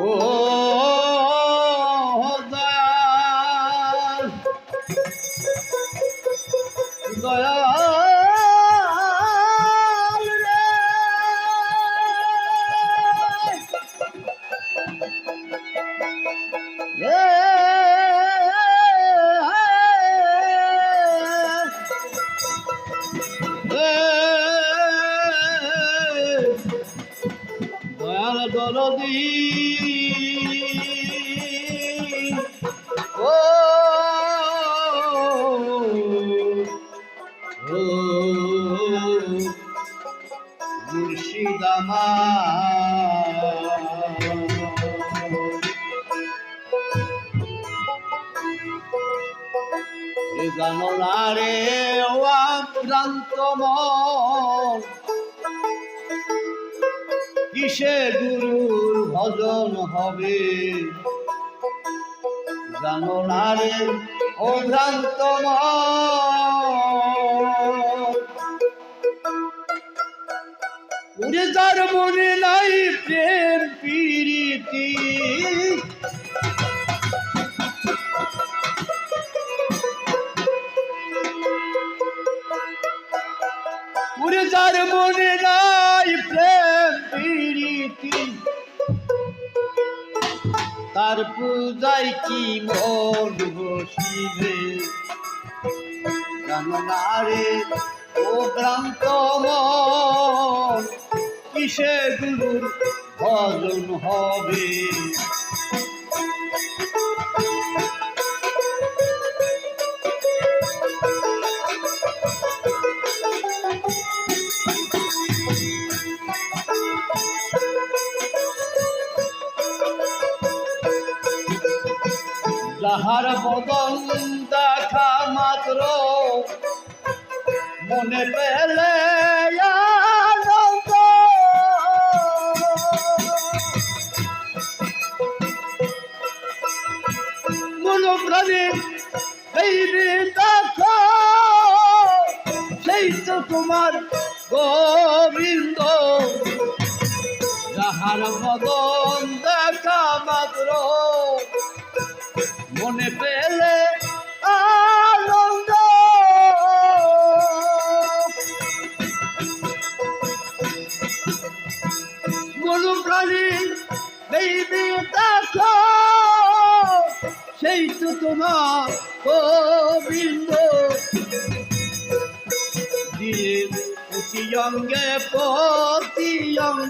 ও দরদি ও মুর্শিদামা জানো না রে ও আক্রান্ত মন কিসে গুরুর ভজন হবে। জানো না রে, ও ভ্রান্ত উড়ে যার মনে নাই প্রেম প্রীতি। উড়ে যার মনে নাই প্রেম তার পূজায় কি মন বসিবে জানো রে ও ভ্রান্ত মন কিসে গুরুর ভজন হবে? যাহার বদন দেখা মাত্র, মনে পেলে। মনোপ্রাণে এই দেখো, সেই তো তোমার গোবিন্দ যাহার বদন দেখা মাত্র প্রাণী দেবী দেখো সেই তো তোমার গোবিন্দ। দিয়ে প্রতি অঙ্গে প্রতি অঙ্গে